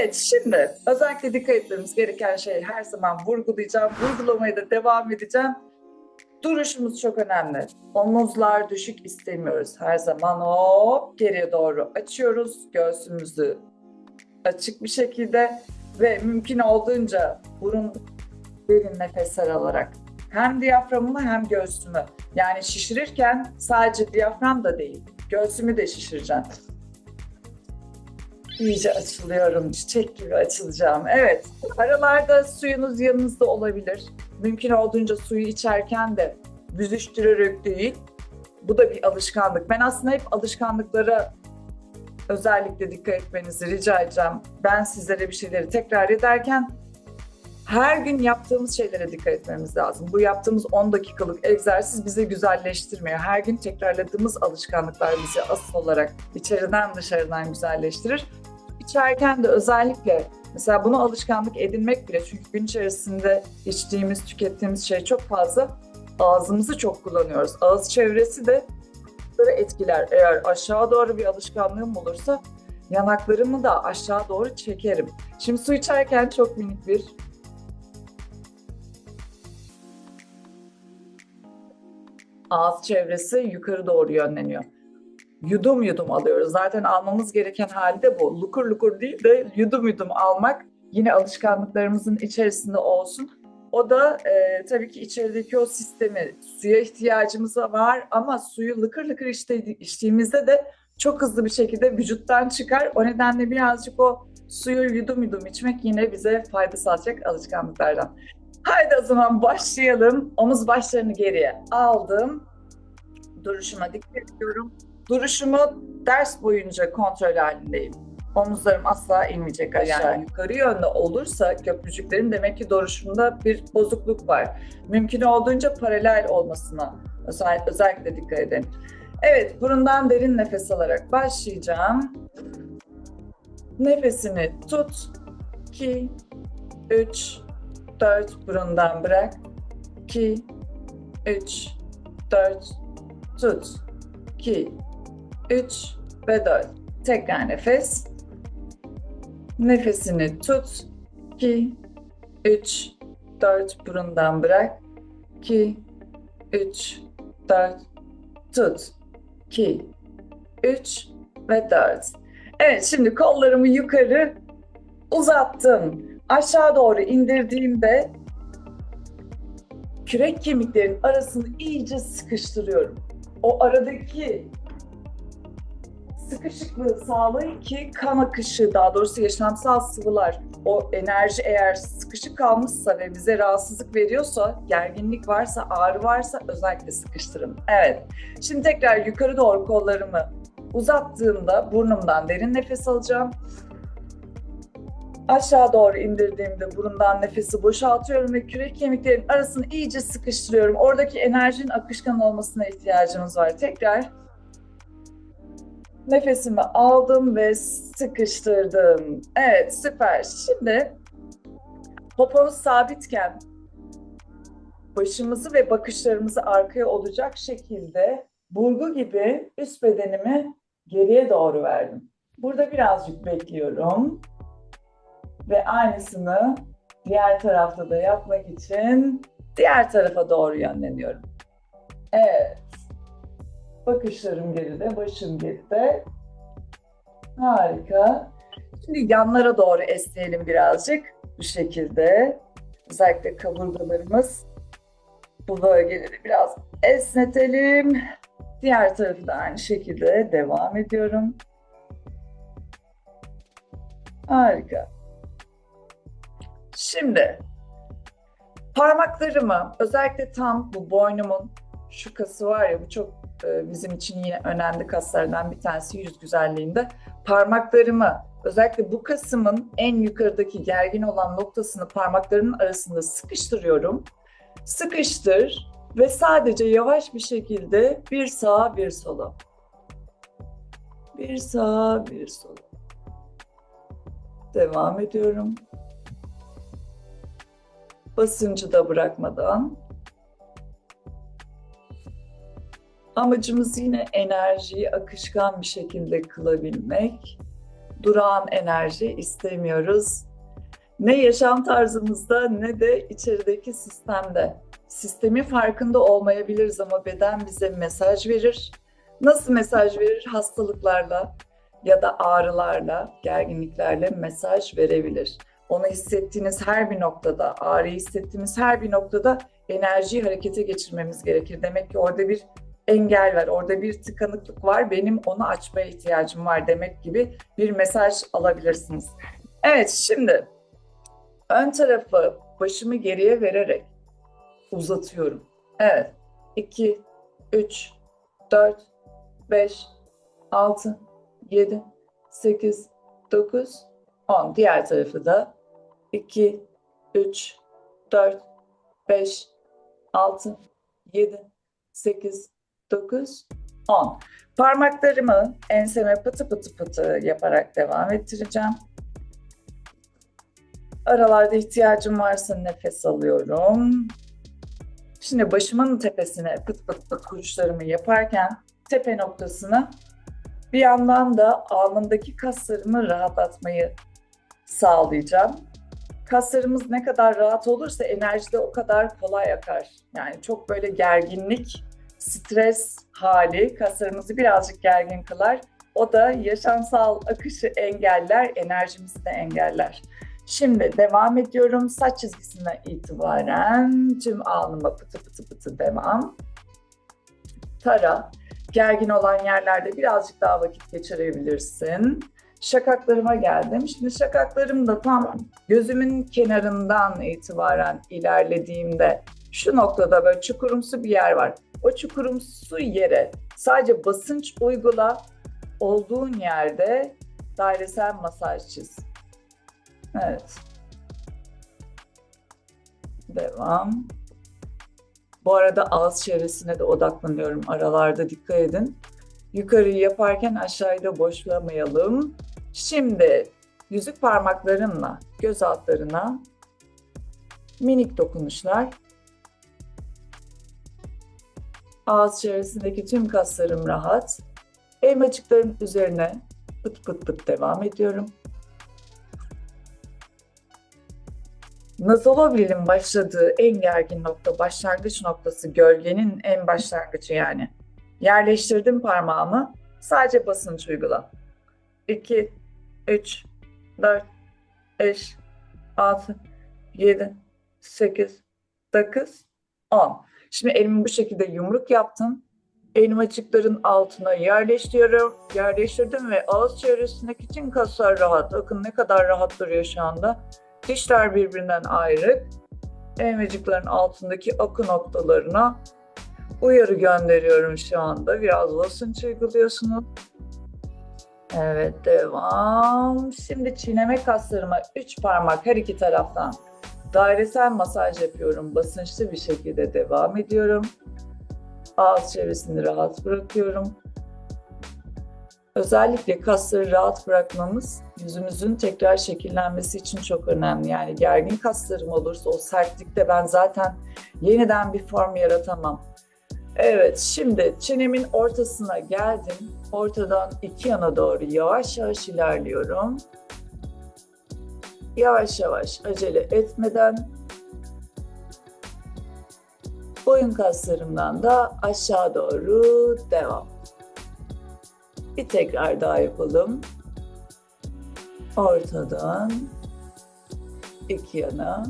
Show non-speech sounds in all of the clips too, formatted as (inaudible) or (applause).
Evet şimdi özellikle dikkat etmemiz gereken şey her zaman vurgulayacağım. Vurgulamaya da devam edeceğim. Duruşumuz çok önemli. Omuzlar düşük istemiyoruz. Her zaman hop geriye doğru açıyoruz. Göğsümüzü açık bir şekilde ve mümkün olduğunca burun derin nefesler alarak hem diyaframımı hem göğsümü yani şişirirken sadece diyafram da değil göğsümü de şişireceğim. İyice açılıyorum, çiçek gibi açılacağım. Evet, aralarda suyunuz yanınızda olabilir. Mümkün olduğunca suyu içerken de büzüştürerek değil. Bu da bir alışkanlık. Ben aslında hep alışkanlıklara özellikle dikkat etmenizi rica edeceğim. Ben sizlere bir şeyleri tekrar ederken her gün yaptığımız şeylere dikkat etmemiz lazım. Bu yaptığımız 10 dakikalık egzersiz bizi güzelleştirmiyor. Her gün tekrarladığımız alışkanlıklar bizi asıl olarak içeriden dışarıdan güzelleştirir. İçerken de özellikle mesela bunu alışkanlık edinmek bile çünkü gün içerisinde içtiğimiz, tükettiğimiz şey çok fazla. Ağzımızı çok kullanıyoruz. Ağız çevresi de etkiler. Eğer aşağı doğru bir alışkanlığım olursa yanaklarımı da aşağı doğru çekerim. Şimdi su içerken çok minik bir ağız çevresi yukarı doğru yönleniyor. Yudum yudum alıyoruz. Zaten almamız gereken halde bu. Lukur lukur değil de yudum yudum almak yine alışkanlıklarımızın içerisinde olsun. O da e, tabii ki içerideki o sistemi, suya ihtiyacımız var ama suyu lıkır lıkır içtiğimizde de çok hızlı bir şekilde vücuttan çıkar. O nedenle birazcık o suyu yudum yudum içmek yine bize fayda sağlayacak alışkanlıklardan. Haydi o zaman başlayalım. Omuz başlarını geriye aldım. Duruşuma dikkat ediyorum. Duruşumu ders boyunca kontrol halindeyim. Omuzlarım asla inmeyecek aşağı. Yani yukarı yönde olursa köprücüklerin demek ki duruşumda bir bozukluk var. Mümkün olduğunca paralel olmasına özellikle, özellikle dikkat edin. Evet, burundan derin nefes alarak başlayacağım. Nefesini tut. 2, 3, 4 burundan bırak. 2, 3, 4 tut. 2, 3 ve 4. Tekrar nefes. Nefesini tut. 2, 3, 4 burundan bırak. 2, 3, 4 tut. 2, 3 ve 4. Evet şimdi kollarımı yukarı uzattım. Aşağı doğru indirdiğimde kürek kemiklerin arasını iyice sıkıştırıyorum. O aradaki sıkışıklığı sağlayın ki kan akışı, daha doğrusu yaşamsal sıvılar, o enerji eğer sıkışık kalmışsa ve bize rahatsızlık veriyorsa, gerginlik varsa, ağrı varsa özellikle sıkıştırın. Evet, şimdi tekrar yukarı doğru kollarımı uzattığımda burnumdan derin nefes alacağım. Aşağı doğru indirdiğimde burundan nefesi boşaltıyorum ve kürek kemiklerin arasını iyice sıkıştırıyorum. Oradaki enerjinin akışkan olmasına ihtiyacımız var. Tekrar nefesimi aldım ve sıkıştırdım. Evet süper. Şimdi popomuz sabitken başımızı ve bakışlarımızı arkaya olacak şekilde burgu gibi üst bedenimi geriye doğru verdim. Burada birazcık bekliyorum. Ve aynısını diğer tarafta da yapmak için diğer tarafa doğru yönleniyorum. Evet. Bakışlarım geride, başım geride. Harika. Şimdi yanlara doğru esneyelim birazcık. Bu şekilde. Özellikle kaburgalarımız. Bu bölgeleri biraz esnetelim. Diğer tarafı da aynı şekilde devam ediyorum. Harika. Şimdi parmaklarımı özellikle tam bu boynumun şu kası var ya bu çok bizim için yine önemli kaslardan bir tanesi yüz güzelliğinde. Parmaklarımı özellikle bu kasımın en yukarıdaki gergin olan noktasını parmaklarımın arasında sıkıştırıyorum. Sıkıştır ve sadece yavaş bir şekilde bir sağa bir sola. Bir sağa bir sola. Devam ediyorum basıncı da bırakmadan. Amacımız yine enerjiyi akışkan bir şekilde kılabilmek durağan enerji istemiyoruz. Ne yaşam tarzımızda ne de içerideki sistemde. Sistemin farkında olmayabiliriz ama beden bize mesaj verir. Nasıl mesaj verir? Hastalıklarla ya da ağrılarla, gerginliklerle mesaj verebilir. Onu hissettiğiniz her bir noktada, ağrıyı hissettiğimiz her bir noktada enerjiyi harekete geçirmemiz gerekir. Demek ki orada bir engel var, orada bir tıkanıklık var, benim onu açmaya ihtiyacım var demek gibi bir mesaj alabilirsiniz. Evet, şimdi ön tarafı başımı geriye vererek uzatıyorum. Evet, 2, 3, 4, 5, 6, 7, 8, 9, 10. Diğer tarafı da 2, 3, 4, 5, 6, 7, 8, 9, 10. Parmaklarımı enseme pıtı pıtı pıtı yaparak devam ettireceğim. Aralarda ihtiyacım varsa nefes alıyorum. Şimdi başımın tepesine pıt pıt pıt kuruşlarımı yaparken tepe noktasını bir yandan da alnımdaki kaslarımı rahatlatmayı sağlayacağım. Kaslarımız ne kadar rahat olursa enerji de o kadar kolay akar. Yani çok böyle gerginlik, stres hali kaslarımızı birazcık gergin kılar. O da yaşamsal akışı engeller, enerjimizi de engeller. Şimdi devam ediyorum. Saç çizgisine itibaren tüm alnıma pıtı pıtı pıtı devam. Tara. Gergin olan yerlerde birazcık daha vakit geçirebilirsin. Şakaklarıma geldim. Şimdi şakaklarım da tam gözümün kenarından itibaren ilerlediğimde şu noktada böyle çukurumsu bir yer var. O çukurumsu yere sadece basınç uygula olduğun yerde dairesel masaj çiz. Evet. Devam. Bu arada ağız çevresine de odaklanıyorum. Aralarda dikkat edin. Yukarıyı yaparken aşağıyı da boşlamayalım. Şimdi yüzük parmaklarınla göz altlarına minik dokunuşlar. Ağız çevresindeki tüm kaslarım rahat. Elmacıkların üzerine pıt pıt pıt devam ediyorum. Nazolobril'in başladığı en gergin nokta, başlangıç noktası, gölgenin en başlangıcı yani. Yerleştirdim parmağımı, sadece basınç uygula. 2, 3, 4, 5, 6, 7, 8, 9, 10. Şimdi elimi bu şekilde yumruk yaptım. Elmacıkların altına yerleştiriyorum. Yerleştirdim ve ağız çevresindeki tüm kaslar rahat. Bakın ne kadar rahat duruyor şu anda. Dişler birbirinden ayrı. Elmacıkların altındaki akı noktalarına uyarı gönderiyorum şu anda. Biraz basınç uyguluyorsunuz. Evet devam. Şimdi çiğneme kaslarıma 3 parmak her iki taraftan dairesel masaj yapıyorum. Basınçlı bir şekilde devam ediyorum. Ağız çevresini rahat bırakıyorum. Özellikle kasları rahat bırakmamız yüzümüzün tekrar şekillenmesi için çok önemli. Yani gergin kaslarım olursa o sertlikte ben zaten yeniden bir form yaratamam. Evet, şimdi çenemin ortasına geldim. Ortadan iki yana doğru yavaş yavaş ilerliyorum. Yavaş yavaş acele etmeden boyun kaslarımdan da aşağı doğru devam. Bir tekrar daha yapalım. Ortadan iki yana.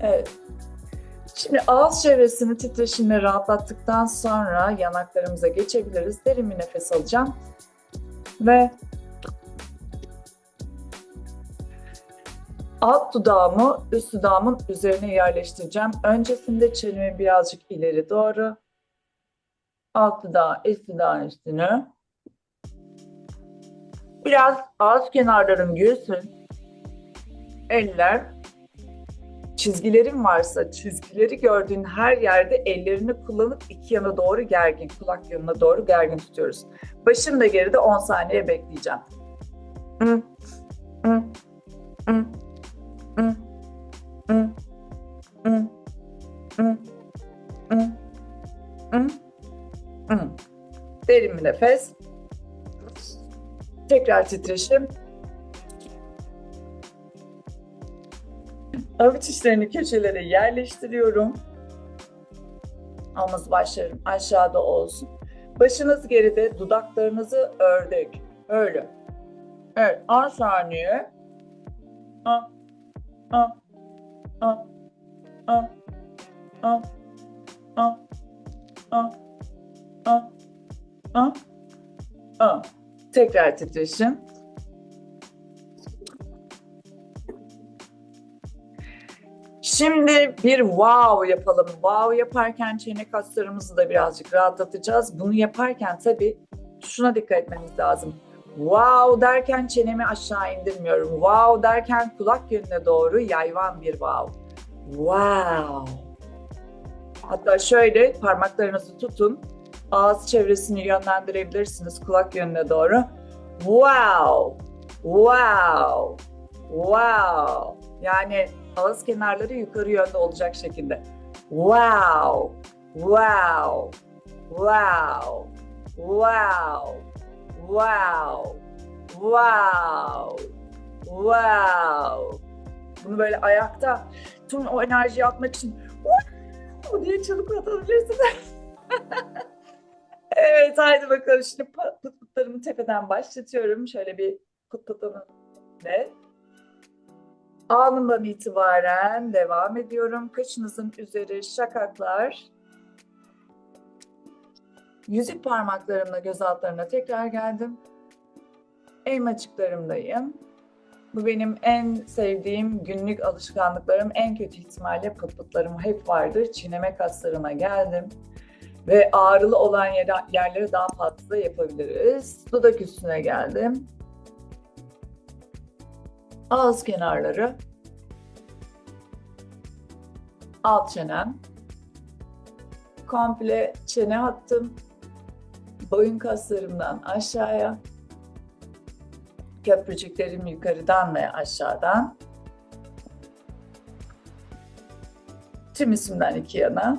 Evet. Şimdi ağız çevresini titreşimle rahatlattıktan sonra yanaklarımıza geçebiliriz. Derin bir nefes alacağım. Ve alt dudağımı üst dudağımın üzerine yerleştireceğim. Öncesinde çenemi birazcık ileri doğru. Alt dudağı üst dudağın üstünü. Biraz ağız kenarlarım gülsün. Eller çizgilerin varsa çizgileri gördüğün her yerde ellerini kullanıp iki yana doğru gergin, kulak yanına doğru gergin tutuyoruz. Başım da geride 10 saniye bekleyeceğim. Hı, hı, hı, Derin bir nefes. Tekrar titreşim. Avuç içlerini köşelere yerleştiriyorum. Omuz başlarım aşağıda olsun. Başınız geride, dudaklarınızı ördük. Öyle. Evet, 10 saniye. A, a, a, a, a, a, a, a, a. Tekrar titreşim. Şimdi bir wow yapalım. Wow yaparken çene kaslarımızı da birazcık rahatlatacağız. Bunu yaparken tabii şuna dikkat etmemiz lazım. Wow derken çenemi aşağı indirmiyorum. Wow derken kulak yönüne doğru yayvan bir wow. Wow. Hatta şöyle parmaklarınızı tutun. Ağız çevresini yönlendirebilirsiniz kulak yönüne doğru. Wow. Wow. Wow. Yani ağız kenarları yukarı yönde olacak şekilde. Wow. Wow. Wow. Wow. Wow. Wow. Wow. Bunu böyle ayakta tüm o enerjiyi atmak için wow diye çığlık atabilirsiniz. (laughs) evet haydi bakalım şimdi pıt pıtlarımı tepeden başlatıyorum. Şöyle bir pıt pıtını de. Anından itibaren devam ediyorum. Kaşınızın üzeri şakaklar. Yüzük parmaklarımla göz altlarına tekrar geldim. Elmacıklarımdayım. Bu benim en sevdiğim günlük alışkanlıklarım. En kötü ihtimalle pıt pıtlarım hep vardır. Çiğneme kaslarıma geldim. Ve ağrılı olan yere, yerleri daha fazla yapabiliriz. Dudak üstüne geldim. Ağız kenarları. Alt çenem. Komple çene hattım. Boyun kaslarımdan aşağıya. Köprücüklerim yukarıdan ve aşağıdan. Tüm isimden iki yana.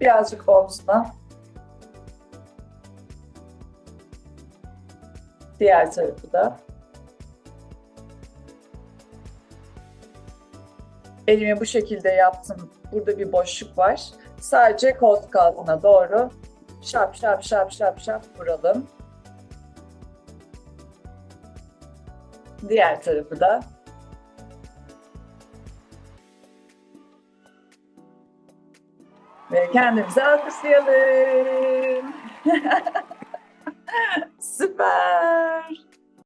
Birazcık omzuna. Diğer tarafı da. Elimi bu şekilde yaptım. Burada bir boşluk var. Sadece koltuk altına doğru şap şap şap şap şap vuralım. Diğer tarafı da. Ve kendimizi alkışlayalım. (laughs) Süper.